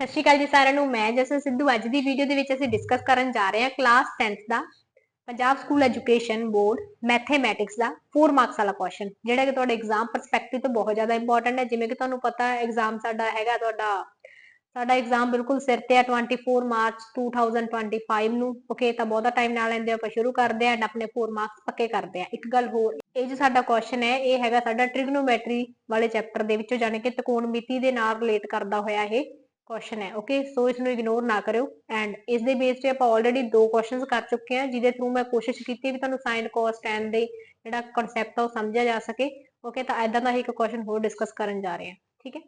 ਸਤਿ ਸ਼੍ਰੀ ਅਕਾਲ ਜੀ ਸਾਰਿਆਂ ਨੂੰ, ਮੈਂ ਜਸਨ ਸਿੱਧੂ। ਅੱਜ ਦੀ ਵੀਡੀਓ ਦੇ ਵਿੱਚ ਅਸੀਂ ਡਿਸਕਸ ਕਰਨ ਜਾ ਰਹੇ ਹਾਂ ਕਲਾਸ 10th ਦਾ Punjab school education board mathematics ਦਾ 4 ਮਾਰਕਸ ਵਾਲਾ ਕੁਐਸਚਨ ਜਿਹੜਾ ਕਿ ਤੁਹਾਡੇ ਐਗਜ਼ਾਮ ਪਰਸਪੈਕਟਿਵ ਤੋਂ ਬਹੁਤ ਜ਼ਿਆਦਾ ਇੰਪੋਰਟੈਂਟ ਹੈ। ਜਿਵੇਂ ਕਿ ਤੁਹਾਨੂੰ ਪਤਾ ਹੈ ਐਗਜ਼ਾਮ ਸਾਡਾ ਹੈਗਾ ਤੁਹਾਡਾ, ਸਾਡਾ ਐਗਜ਼ਾਮ ਬਿਲਕੁਲ ਸਿਰ ਤੇ ਹੈ 24 ਮਾਰਚ 2025 ਨੂੰ। ਓਕੇ ਤਾਂ ਬਹੁਤਾ ਟਾਈਮ ਨਾ ਲੈਂਦੇ, ਆਪਾਂ ਸ਼ੁਰੂ ਕਰਦੇ ਹਾਂ ਐਂਡ ਆਪਣੇ 4 ਮਾਰਕਸ ਪੱਕੇ ਕਰਦੇ ਹਾਂ। ਇੱਕ ਗੱਲ ਹੋਰ, ਇਹ ਜੋ ਸਾਡਾ ਕੁਐਸਚਨ ਹੈ, ਇਹ ਹੈਗਾ ਸਾਡਾ ਟ੍ਰਿਗਨੋਮੈਟਰੀ ਵਾਲੇ ਚੈਪਟਰ ਦੇ ਵਿੱਚੋਂ, ਜਾਣੀ ਕਿ ਤ੍ਰਿਕੋਣਮਿਤੀ ਦੇ ਨਾਲ ਰਿਲੇਟ ਕਰਦਾ ਹੋਇਆ ਇਹ। ਕੁਐਸਚਨ ਹੈ ਓਕੇ ਸੋ ਇਸ ਨੂੰ ਇਗਨੋਰ ਨਾ ਕਰਿਓ ਐਂਡ ਇਸ ਦੇ ਬੇਸ ਤੇ ਆਪਾਂ ਆਲਰੇਡੀ ਦੋ ਕੁਐਸਚਨਸ ਕਰ ਚੁੱਕੇ ਹਾਂ, ਜਿਹਦੇ ਥਰੂ ਮੈਂ ਕੋਸ਼ਿਸ਼ ਕੀਤੀ ਵੀ ਤੁਹਾਨੂੰ ਸਾਈਨ cos, tan ਦੇ ਜਿਹੜਾ ਕਨਸੈਪਟ ਆ ਉਹ ਸਮਝਿਆ ਜਾ ਸਕੇ ਓਕੇ ਤਾਂ ਐਦਾਂ ਦਾ ਹੀ ਇੱਕ ਕੁਐਸਚਨ ਹੋਰ ਡਿਸਕਸ ਕਰਨ ਜਾ ਰਹੇ ਹਾਂ, ਠੀਕ ਹੈ?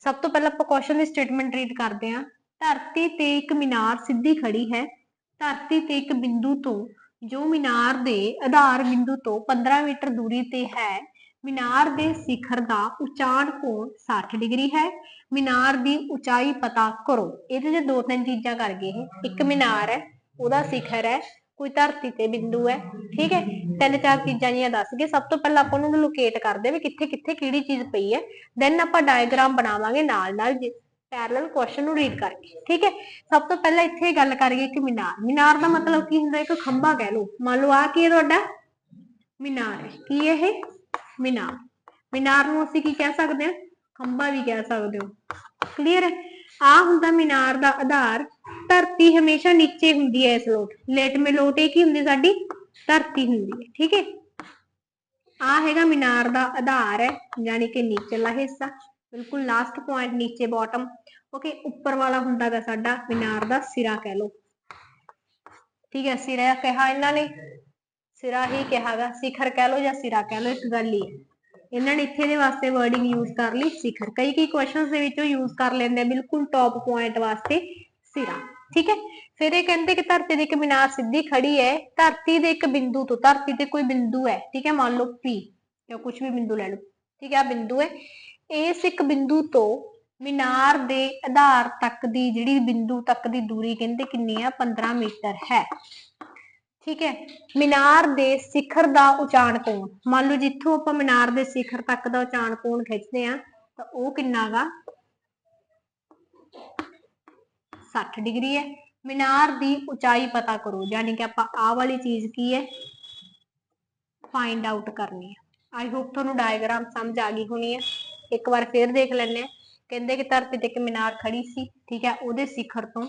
ਸਭ ਤੋਂ ਪਹਿਲਾਂ ਆਪਾਂ ਕੁਐਸਚਨ ਦੀ ਸਟੇਟਮੈਂਟ ਰੀਡ ਕਰਦੇ ਹਾਂ। ਧਰਤੀ ਤੇ ਇੱਕ ਮੀਨਾਰ ਸਿੱਧੀ ਖੜੀ ਹੈ। ਧਰਤੀ ਤੇ ਇੱਕ ਬਿੰਦੂ ਤੋਂ ਜੋ ਮੀਨਾਰ ਦੇ ਆਧਾਰ ਬਿੰਦੂ ਤੋਂ 15 ਮੀਟਰ ਦੂਰੀ ਤੇ ਹੈ ਮੀਨਾਰ ਦੇ ਸਿਖਰ ਦਾ ਉਚਾਣ ਕੋਣ 60 ਡਿਗਰੀ ਹੈ। ਮੀਨਾਰ ਦੀ ਉਚਾਈ ਪਤਾ ਕਰੋ। ਇਹਦੇ 'ਚ ਦੋ ਤਿੰਨ ਚੀਜ਼ਾਂ ਕਰ ਗਏ ਇਹ। ਇੱਕ ਮੀਨਾਰ ਹੈ, ਉਹਦਾ ਸਿਖਰ ਹੈ, ਕੋਈ ਧਰਤੀ ਤੇ ਬਿੰਦੂ ਹੈ, ਠੀਕ ਹੈ। ਤਿੰਨ ਚਾਰ ਚੀਜ਼ਾਂ ਜੀਆਂ ਦੱਸ ਗਏ। ਸਭ ਤੋਂ ਪਹਿਲਾਂ ਆਪਾਂ ਉਹਨੂੰ ਲੋਕੇਟ ਕਰਦੇ ਵੀ ਕਿੱਥੇ ਕਿੱਥੇ ਕਿਹੜੀ ਚੀਜ਼ ਪਈ ਹੈ। ਦੈਨ ਆਪਾਂ ਡਾਇਗਰਾਮ ਬਣਾਵਾਂਗੇ ਨਾਲ ਨਾਲ ਪੈਰਲਲ ਕੁਐਸਚਨ ਨੂੰ ਰੀਡ ਕਰਕੇ, ਠੀਕ ਹੈ। ਸਭ ਤੋਂ ਪਹਿਲਾਂ ਇੱਥੇ ਗੱਲ ਕਰੀਏ ਕਿ ਮੀਨਾਰ। ਮੀਨਾਰ ਦਾ ਮਤਲਬ ਕੀ ਹੁੰਦਾ? ਇੱਕ ਖੰਭਾ ਕਹਿ ਲਓ। ਮੰਨ ਲਓ ਆ ਕੀ ਹੈ ਤੁਹਾਡਾ? ਮੀਨਾਰ ਹੈ। ਕੀ ਇਹ? ਮੀਨਾਰ। ਮੀਨਾਰ ਨੂੰ ਅਸੀਂ ਕੀ ਕਹਿ ਸਕਦੇ ਹਾਂ? ਖੰਭਾ ਵੀ ਕਹਿ ਸਕਦੇ ਹੋ। ਕਲੀਅਰ ਆ ਹੁੰਦਾ ਮੀਨਾਰ ਦਾ ਆਧਾਰ। ਧਰਤੀ ਹਮੇਸ਼ਾ ਨੀਚੇ ਹੁੰਦੀ ਹੈ ਇਸ ਲੋਟ। ਲੇਟ ਮੇ ਲੋਟ ਇਹ ਕੀ ਹੁੰਦੀ ਸਾਡੀ? ਧਰਤੀ ਹੁੰਦੀ ਹੈ। ਠੀਕ ਹੈ? ਆ ਹੈਗਾ ਮੀਨਾਰ ਦਾ ਆਧਾਰ ਹੈ, ਯਾਨੀ ਕਿ ਨੀਚਲਾ ਹਿੱਸਾ। ਬਿਲਕੁਲ ਲਾਸਟ ਪੁਆਇੰਟ ਨੀਚੇ ਬਾਟਮ ਓਕੇ ਉੱਪਰ ਵਾਲਾ ਹੁੰਦਾਗਾ ਸਾਡਾ ਮੀਨਾਰ ਦਾ ਸਿਰਾ ਕਹਿ ਲਓ। ਠੀਕ ਹੈ, ਸਿਰਾ ਕਿਹਾ ਇਹਨਾਂ ਨੇ। ਸਿਰਾ ਹੀ ਕਿਹਾਗਾ ਸਿਖਰ ਕਹਿ ਲਓ ਜਾਂ ਸਿਰਾ ਕਹਿ ਲਓ, ਇੱਕ ਗੱਲ ਹੀ ਹੈ। ਇਹਨਾਂ ਨੇ ਇੱਥੇ ਦੇ ਵਾਸਤੇ ਵਰਡਿੰਗ ਯੂਜ਼ ਕਰ ਲਈ, ਸਿਖਰ। ਕਈ ਕਈ ਕੁਐਸਚਨਸ ਦੇ ਵਿੱਚੋਂ ਯੂਜ਼ ਕਰ ਲੈਂਦੇ ਆ, ਬਿਲਕੁਲ ਟੌਪ ਪੁਆਇੰਟ ਵਾਸਤੇ ਸਿਰਾ। ਠੀਕ ਹੈ? ਫਿਰ ਇਹ ਕਹਿੰਦੇ ਕਿ ਧਰਤੀ ਦੇ ਇੱਕ ਮੀਨਾਰ ਸਿੱਧੀ ਖੜੀ ਹੈ, ਧਰਤੀ ਦੇ ਇੱਕ ਬਿੰਦੂ ਤੋਂ, ਧਰਤੀ ਤੇ ਕੋਈ ਬਿੰਦੂ ਹੈ, ਠੀਕ ਹੈ? ਮੰਨ ਲਓ P, ਜਾਂ ਕੁਝ ਵੀ ਬਿੰਦੂ ਲੈ ਲਓ। ਠੀਕ ਹੈ? ਆ ਬਿੰਦੂ ਹੈ। ਇਸ ਇੱਕ ਬਿੰਦੂ ਤੋਂ ਮੀਨਾਰ ਦੇ ਆਧਾਰ ਤੱਕ ਦੀ ਜਿਹੜੀ ਬਿੰਦੂ ਤੱਕ ਦੀ ਦੂਰੀ, ਕਹਿੰਦੇ ਕਿੰਨੀ ਆ? 15 ਮੀਟਰ ਹੈ। ਠੀਕ ਹੈ, ਮੀਨਾਰ ਦੇ ਸਿਖਰ ਦਾ ਉਚਾਣ ਕੋਣ? ਮੰਨ ਲਓ ਜਿੱਥੋਂ ਆਪਾਂ ਮੀਨਾਰ ਦੇ ਸਿਖਰ ਤੱਕ ਦਾ ਉਚਾਣ ਕੋਣ ਖਿੱਚਦੇ ਆ ਤਾਂ ਉਹ ਕਿੰਨਾਗਾ 60 ਡਿਗਰੀ ਹੈ। ਮੀਨਾਰ ਦੀ ਉਚਾਈ ਪਤਾ ਕਰੋ ਯਾਨੀ ਕਿ ਆਪਾਂ ਆਹ ਵਾਲੀ ਚੀਜ਼ ਕੀ ਹੈ? ਫਾਈਂਡ ਆਊਟ ਕਰਨੀ ਹੈ। ਆਈ ਹੋਪ ਤੁਹਾਨੂੰ ਡਾਇਗਰਾਮ ਸਮਝ ਆ ਗਈ ਹੋਣੀ ਹੈ। ਇੱਕ ਵਾਰ ਫੇਰ ਦੇਖ ਲੈਣੇ ਆ ਕਹਿੰਦੇ ਕਿ ਧਰਤੀ ਤੇ ਇੱਕ ਮੀਨਾਰ ਖੜੀ ਸੀ, ਠੀਕ ਹੈ, ਉਹਦੇ ਸਿਖਰ ਤੋਂ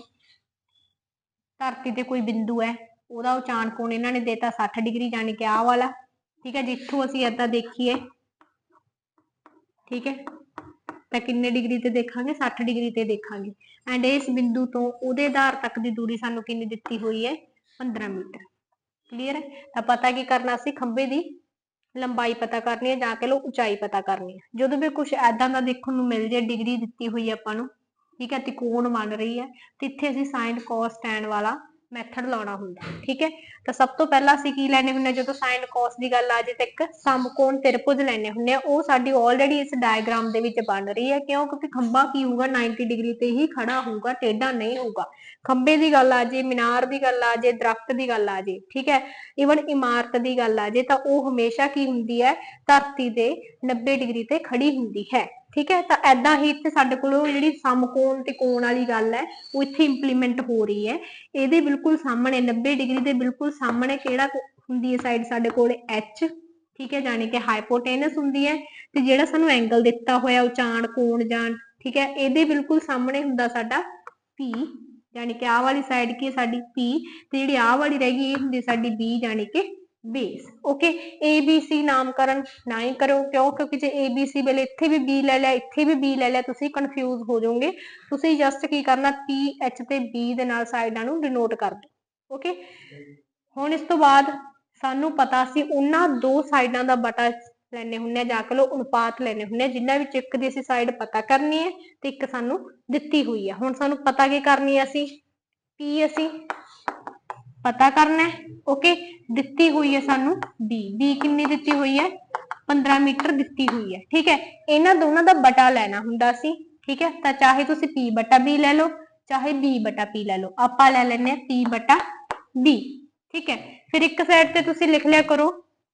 ਧਰਤੀ ਤੇ ਕੋਈ ਬਿੰਦੂ ਹੈ ਉਹਦਾ ਉਚਾਣ ਕੋਣ ਇਹਨਾਂ ਨੇ ਦੇਤਾ 60 ਡਿਗਰੀ ਯਾਨੀ ਕਿ ਆਹ ਵਾਲਾ। ਠੀਕ ਹੈ, ਜਿੱਥੋਂ ਅਸੀਂ ਏਦਾਂ ਦੇਖੀਏ। ਠੀਕ ਹੈ, ਤਾਂ ਕਿੰਨੇ ਡਿਗਰੀ ਤੇ ਦੇਖਾਂਗੇ? 60 ਡਿਗਰੀ ਤੇ ਦੇਖਾਂਗੇ। ਐਂਡ ਇਸ ਬਿੰਦੂ ਤੋਂ ਉਹਦੇ ਆਧਾਰ ਤੱਕ ਦੀ ਦੂਰੀ ਸਾਨੂੰ ਕਿੰਨੀ ਦਿੱਤੀ ਹੋਈ ਹੈ? 15 ਮੀਟਰ। ਕਲੀਅਰ ਹੈ? ਤਾਂ ਪਤਾ ਕੀ ਕਰਨਾ ਸੀ? ਖੰਭੇ ਦੀ ਲੰਬਾਈ ਪਤਾ ਕਰਨੀ ਹੈ ਜਾਂ ਕਿ ਲੋ ਉਚਾਈ ਪਤਾ ਕਰਨੀ ਹੈ। ਜਦੋਂ ਵੀ ਕੁਝ ਐਦਾਂ ਦਾ ਦੇਖਣ ਨੂੰ ਮਿਲ ਜੇ, ਡਿਗਰੀ ਦਿੱਤੀ ਹੋਈ ਆਪਾਂ ਨੂੰ, ਠੀਕ ਹੈ, ਤਿਕੋਣ ਬਣ ਰਹੀ ਹੈ ਤੇ ਇੱਥੇ ਅਸੀਂ sin cos tan ਵਾਲਾ ਮੈਥਡ ਲਾਉਣਾ ਹੁੰਦਾ, ਠੀਕ ਹੈ? ਤਾਂ ਸਭ ਤੋਂ ਪਹਿਲਾਂ ਅਸੀਂ ਕੀ ਲੈਣੇ ਹੁੰਦੇ ਜਦੋਂ sin cos ਦੀ ਗੱਲ ਆ ਜੇ ਤਾਂ ਇੱਕ ਸਮਕੋਣ ਤ੍ਰਿਭੁਜ ਲੈਣੇ ਹੁੰਦੇ ਆ ਉਹ ਸਾਡੀ ਆਲਰੇਡੀ ਇਸ ਡਾਇਗਰਾਮ ਦੇ ਵਿੱਚ ਬਣ ਰਹੀ ਹੈ। ਕਿਉਂ? ਕਿਉਂਕਿ ਖੰਭਾ ਕੀ ਹੋਊਗਾ? 90 ਡਿਗਰੀ ਤੇ ਹੀ ਖੜਾ ਹੋਊਗਾ, ਟੇਢਾ ਨਹੀਂ ਹੋਊਗਾ। ਖੰਭੇ ਦੀ ਗੱਲ ਆ ਜੇ, ਮੀਨਾਰ ਦੀ ਗੱਲ ਆ ਜੇ, ਦਰਖਤ ਦੀ ਗੱਲ ਆ ਜੇ, ਠੀਕ ਹੈ? ਈਵਨ ਇਮਾਰਤ ਦੀ ਗੱਲ ਆ ਜੇ, ਤਾਂ ਉਹ ਹਮੇਸ਼ਾ ਕੀ ਹੁੰਦੀ ਹੈ? ਧਰਤੀ ਦੇ 90 ਡਿਗਰੀ ਤੇ ਖੜੀ ਹੁੰਦੀ ਹੈ। ਠੀਕ ਹੈ? ਤਾਂ ਐਦਾਂ ਹੀ ਇੱਥੇ ਸਾਡੇ ਕੋਲ ਉਹ ਜਿਹੜੀ ਸਮਕੋਣ ਤੇ ਕੋਣ ਵਾਲੀ ਗੱਲ ਹੈ, ਉਹ ਇੱਥੇ ਇੰਪਲੀਮੈਂਟ ਹੋ ਰਹੀ ਹੈ। ਇਹਦੇ ਬਿਲਕੁਲ ਸਾਹਮਣੇ 90 ਡਿਗਰੀ ਦੇ ਬਿਲਕੁਲ ਸਾਹਮਣੇ ਕਿਹੜਾ ਹੁੰਦੀ ਹੈ ਸਾਈਡ ਸਾਡੇ ਕੋਲ? H, ਠੀਕ ਹੈ? ਜਾਨੀ ਕਿ ਹਾਈਪੋਟੇਨਸ ਹੁੰਦੀ ਹੈ। ਤੇ ਜਿਹੜਾ ਸਾਨੂੰ ਐਂਗਲ ਦਿੱਤਾ ਹੋਇਆ ਉਚਾਣ ਕੋਣ ਜਾਂ ਠੀਕ ਹੈ? ਇਹਦੇ ਬਿਲਕੁਲ ਸਾਹਮਣੇ ਹੁੰਦਾ ਸਾਡਾ P ਯਾਨੀ ਕਿ ਆਹ ਵਾਲੀ ਸਾਈਡ ਕੀ ਹੈ ਸਾਡੀ P, ਤੇ ਜਿਹੜੀ ਆਹ ਵਾਲੀ ਰਹਿ ਗਈ, ਇਹ ਹੁੰਦੀ ਸਾਡੀ B ਯਾਨੀ ਕਿ ਬੇਸ ਓਕੇ ABC ਨਾਮਕਰਨ ਨਾ ਹੀ ਕਰੋ, ਕਿਉਂ? ਕਿਉਂਕਿ ਜੇ ABC ਵੇਲੇ ਇੱਥੇ ਵੀ B ਲੈ ਲਿਆ, ਇੱਥੇ ਵੀ B ਲੈ ਲਿਆ, ਤੁਸੀਂ ਕਨਫਿਊਜ਼ ਹੋ ਜਾਓਗੇ। ਤੁਸੀਂ ਜਸਟ ਕੀ ਕਰਨਾ? P H ਤੇ B ਦੇ ਨਾਲ ਸਾਈਡਾਂ ਨੂੰ ਡਿਨੋਟ ਕਰ ਦਿਓ। ਓਕੇ ਹੁਣ ਇਸ ਤੋਂ ਬਾਅਦ ਸਾਨੂੰ ਪਤਾ ਸੀ ਉਹਨਾਂ ਦੋ ਸਾਈਡਾਂ ਦਾ ਬਟਾ ਲੈਣੇ ਹੁੰਨੇ ਆ, ਜਾ ਕੇ ਲੋ ਅਨੁਪਾਤ ਲੈਣੇ ਹੁੰਨੇ ਆ ਜਿਨ੍ਹਾਂ ਵਿੱਚ ਇੱਕ ਦੀ ਅਸੀਂ ਸਾਈਡ ਪਤਾ ਕਰਨੀ ਹੈ ਤੇ ਇੱਕ ਸਾਨੂੰ ਦਿੱਤੀ ਹੋਈ ਹੈ ਹੁਣ ਸਾਨੂੰ ਪਤਾ ਕੀ ਕਰਨੀ ਹੈ ਅਸੀਂ? ਪੀ ਅਸੀਂ ਪਤਾ ਕਰਨਾ ਹੈ। ਓਕੇ ਦਿੱਤੀ ਹੋਈ ਹੈ ਸਾਨੂੰ B B ਕਿੰਨੀ ਦਿੱਤੀ ਹੋਈ ਹੈ? 15 ਮੀਟਰ ਦਿੱਤੀ ਹੋਈ ਹੈ। ਠੀਕ ਹੈ, ਇਹਨਾਂ ਦੋਨਾਂ ਦਾ ਬਟਾ ਲੈਣਾ ਹੁੰਦਾ ਸੀ। ਠੀਕ ਹੈ, ਤਾਂ ਚਾਹੇ ਤੁਸੀਂ P ਬਟਾ B ਲੈ ਲਓ, ਚਾਹੇ B ਬਟਾ P ਲੈ ਲਓ। ਆਪਾਂ ਲੈ ਲੈਨੇ ਆ P ਬਟਾ B ਠੀਕ ਹੈ, ਫਿਰ ਇੱਕ ਸਾਈਡ ਤੇ ਤੁਸੀਂ ਲਿਖ ਲਿਆ ਕਰੋ,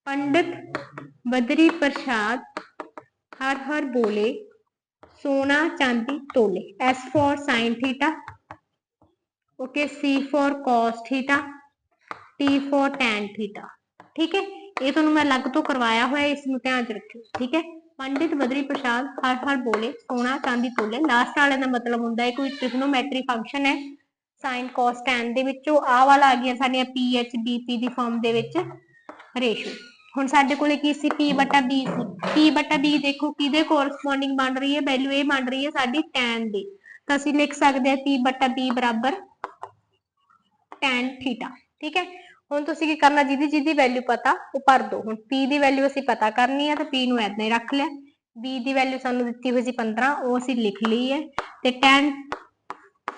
ਪੰਡਿਤ ਬਦਰੀ ਪ੍ਰਸਾਦ, ਹਰ ਹਰ ਬੋਲੇ, ਸੋਨਾ ਚਾਂਦੀ ਤੋਲੇ। S for sin theta okay C for cos theta T for tan theta ਠੀਕ ਹੈ? ਇਹ ਤੁਹਾਨੂੰ ਮੈਂ ਅਲੱਗ ਤੋਂ ਕਰਵਾਇਆ ਹੋਇਆ, ਇਸ ਨੂੰ ਧਿਆਨ ਚ ਰੱਖਿਓ। ਠੀਕ ਹੈ? ਪੰਡਿਤ ਬਦਰੀ ਪ੍ਰਸਾਦ ਹਰ ਹਰ ਬੋਲੇ, ਸੋਨਾ, ਚਾਂਦੀ, ਤੋਲੇ। ਲਾਸਟ ਵਾਲੇ ਦਾ ਮਤਲਬ ਹੁੰਦਾ ਹੈ ਕੋਈ ਟ੍ਰਿਗਨੋਮੈਟਰੀ ਫੰਕਸ਼ਨ ਹੈ। Sin cos, tan ਦੇ ਵਿੱਚੋਂ ਆਹ ਵਾਲਾ ਆ ਗਿਆ ਸਾਡੀਆਂ ph bp ਦੀ ਫਾਰਮ ਦੇ ਵਿੱਚ ਰੇਸ਼ੋ ਹੁਣ ਸਾਡੇ ਕੋਲੇ ਕੀ ਸੀ? P ਬਟਾ b ਸੀ। P ਬਟਾ b ਦੇਖੋ ਕਿਹਦੇ ਕੋਰਸਪੋਂਡਿੰਗ ਬਣ ਰਹੀ ਹੈ? ਵੈਲਿਊ ਇਹ ਬਣ ਰਹੀ ਹੈ ਸਾਡੀ tan ਦੀ। ਤਾਂ ਅਸੀਂ ਲਿਖ ਸਕਦੇ ਹਾਂ p ਬਟਾ b ਬਰਾਬਰ tan ਥੀਟਾ ਠੀਕ ਹੈ? ਹੁਣ ਤੁਸੀਂ ਕੀ ਕਰਨਾ, ਜਿਹਦੀ ਜਿਹਦੀ ਵੈਲਿਊ ਪਤਾ, ਉਹ ਭਰ ਦਿਓ। ਹੁਣ p ਦੀ ਵੈਲਿਊ ਅਸੀਂ ਪਤਾ ਕਰਨੀ ਹੈ ਤਾਂ p ਨੂੰ ਏਦਾਂ ਹੀ ਰੱਖ ਲਿਆ। B ਦੀ ਵੈਲਿਊ ਸਾਨੂੰ ਦਿੱਤੀ ਹੋਈ ਸੀ 15 ਉਹ ਅਸੀਂ ਲਿਖ ਲਈ ਹੈ। ਤੇ tan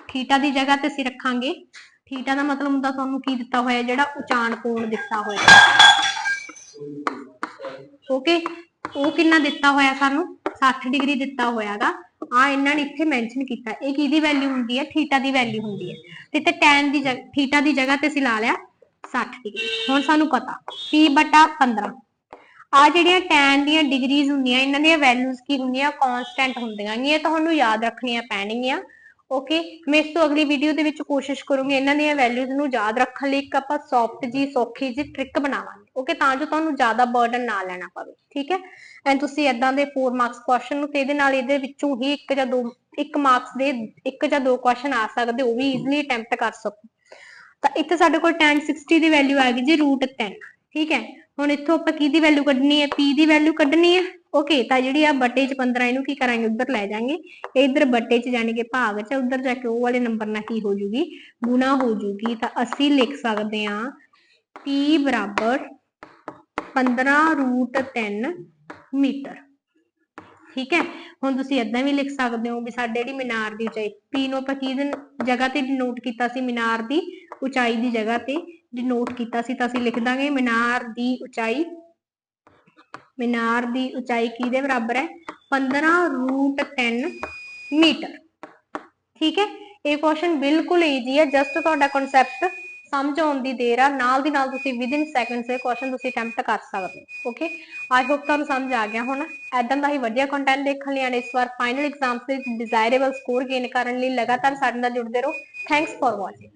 ਥੀਟਾ ਦੀ ਜਗ੍ਹਾ ਤੇ ਅਸੀਂ ਰੱਖਾਂਗੇ। ਥੀਟਾ ਦਾ ਮਤਲਬ ਹੁੰਦਾ ਤੁਹਾਨੂੰ ਕੀ ਦਿੱਤਾ ਹੋਇਆ, ਜਿਹੜਾ ਉਚਾਨ ਕੋਣ ਦਿੱਤਾ ਹੋਇਆ। ਓਕੇ ਉਹ ਕਿੰਨਾ ਦਿੱਤਾ ਹੋਇਆ ਸਾਨੂੰ? 60 ਡਿਗਰੀ ਦਿੱਤਾ ਹੋਇਆਗਾ। ਆ ਇਹਨਾਂ ਨੇ ਇੱਥੇ ਮੈਂਸ਼ਨ ਕੀਤਾ। ਇਹ ਕਿਹਦੀ ਵੈਲਿਊ ਹੁੰਦੀ ਹੈ? ਥੀਟਾ ਦੀ ਵੈਲਿਊ ਹੁੰਦੀ ਹੈ। ਤੇ ਤੇ tan ਦੀ ਜਗ੍ਹਾ ਥੀਟਾ ਦੀ ਜਗ੍ਹਾ ਤੇ ਅਸੀਂ ਲਾ ਲਿਆ। 60 ਡਿਗਰੀ ਹੁਣ ਸਾਨੂੰ ਪਤਾ, p 15 ਆ ਜਿਹੜੀਆਂ tan ਦੀਆਂ ਡਿਗਰੀਜ਼ ਹੁੰਦੀਆਂ, ਇਹਨਾਂ ਦੀਆਂ ਵੈਲਿਊਜ਼ ਕੀ ਹੁੰਦੀਆਂ? ਕਨਸਟੈਂਟ ਹੁੰਦੀਆਂ। ਇਹ ਤੁਹਾਨੂੰ ਯਾਦ ਰੱਖਣੀਆਂ ਪੈਣਗੀਆਂ। ਓਕੇ ਮੈਂ ਇਸ ਤੋਂ ਅਗਲੀ ਵੀਡੀਓ ਦੇ ਵਿੱਚ ਕੋਸ਼ਿਸ਼ ਕਰੂੰਗੀ ਇਹਨਾਂ ਦੀਆਂ ਵੈਲਿਊਜ਼ ਨੂੰ ਯਾਦ ਰੱਖਣ ਲਈ ਇੱਕ ਆਪਾਂ ਸੌਫਟ ਜੀ ਸੌਖੀ ਜੀ ਟ੍ਰਿਕ ਬਣਾਵਾਂਗੇ। ਓਕੇ ਤਾਂ ਜੋ ਤੁਹਾਨੂੰ ਜ਼ਿਆਦਾ ਬਰਡਨ ਨਾ ਲੈਣਾ ਪਵੇ। ਠੀਕ ਹੈ? ਐਂਡ ਤੁਸੀਂ ਇਦਾਂ ਦੇ 4 ਮਾਰਕਸ ਕੁਐਸਚਨ ਨੂੰ ਤੇ ਇਹਦੇ ਨਾਲ ਇਹਦੇ ਵਿੱਚੋਂ ਹੀ ਇੱਕ ਜਾਂ ਦੋ, ਇੱਕ ਮਾਰਕਸ ਦੇ ਇੱਕ ਜਾਂ ਦੋ ਕੁਐਸਚਨ ਆ ਸਕਦੇ, ਉਹ ਵੀ ਈਜ਼ੀਲੀ ਅਟੈਂਪਟ ਕਰ ਸਕੋ। ਤਾਂ ਇੱਥੇ ਸਾਡੇ ਕੋਲ tan 60 ਦੀ ਵੈਲਿਊ ਆ ਗਈ ਜੀ √10 ਠੀਕ ਹੈ? ਹੁਣ ਇੱਥੋਂ ਆਪਾਂ ਕੀ ਦੀ ਵੈਲਿਊ ਕੱਢਣੀ ਹੈ? P ਦੀ ਵੈਲਿਊ ਕੱਢਣੀ ਹੈ? ਓਕੇ ਤਾਂ ਜਿਹੜੀ ਆ ਬੱਟੇ ਚ 15 ਇਹਨੂੰ ਕੀ ਕਰਾਂਗੇ? ਉੱਧਰ ਲੈ ਜਾਾਂਗੇ। ਇਹ ਇੱਧਰ ਬੱਟੇ ਚ ਜਾਣੀ ਕਿ ਭਾਗ ਚ ਉੱਧਰ ਜਾ ਕੇ ਉਹ ਵਾਲੇ ਨੰਬਰ ਨਾਲ ਕੀ ਹੋ ਜੂਗੀ? ਗੁਣਾ ਹੋ ਜੂਗੀ। ਤਾਂ ਅਸੀਂ ਲਿਖ ਸਕਦੇ ਹਾਂ p ਬਰਾਬਰ 15 ਮੀਟਰ, ਠੀਕ ਹੈ? ਹੁਣ ਤੁਸੀਂ ਇਦਾਂ ਵੀ ਲਿਖ ਸਕਦੇ ਹੋ ਵੀ ਸਾਡੇ ਜਿਹੜੀ ਮੀਨਾਰ ਦੀ ਉਚਾਈ p ਨੂੰ ਆਪਾਂ ਕਿਹਦੀ ਜਗ੍ਹਾ ਤੇ ਡਿਨੋਟ ਕੀਤਾ ਸੀ ਮੀਨਾਰ ਦੀ ਉਚਾਈ ਦੀ ਜਗ੍ਹਾ ਤੇ ਡਿਨੋਟ ਕੀਤਾ ਸੀ, ਤਾਂ ਅਸੀਂ ਲਿਖ ਦਾਂਗੇ ਮੀਨਾਰ ਦੀ ਉਚਾਈ। ਮੀਨਾਰ ਦੀ ਉਚਾਈ ਕਿਹਦੇ ਬਰਾਬਰ ਹੈ? 15 ਰੂਟ 10 ਮੀਟਰ। ਠੀਕ ਹੈ? ਇਹ ਕੁਐਸਚਨ ਬਿਲਕੁਲ ਈਜ਼ੀ ਹੈ ਜਸਟ ਤੁਹਾਡਾ ਕਨਸੈਪਟ ਸਮਝ ਆਉਣ ਦੀ ਦੇਰ ਆ, ਨਾਲ ਦੀ ਨਾਲ ਤੁਸੀਂ ਵਿਦਿਨ ਸੈਕਿੰਡਸ ਇਹ ਕੁਐਸਚਨ ਤੁਸੀਂ ਅਟੈਂਪਟ ਕਰ ਸਕਦੇ ਹੋ ਓਕੇ ਆਈ ਹੋਪ ਤੁਹਾਨੂੰ ਸਮਝ ਆ ਗਿਆ ਹੁਣ। ਐਦਾਂ ਦਾ ਹੀ ਵਧੀਆ ਕੰਟੈਂਟ ਦੇਖਣ ਲਈ ਆਣੇ ਇਸ ਵਾਰ ਫਾਈਨਲ ਐਗਜ਼ਾਮਸ ਦੇ ਡਿਜ਼ਾਇਰੇਬਲ ਸਕੋਰ ਗੇਨ ਕਰਨ ਲਈ ਲਗਾਤਾਰ ਸਾਡੇ ਨਾਲ ਜੁੜਦੇ ਰਹੋ। Thanks for watching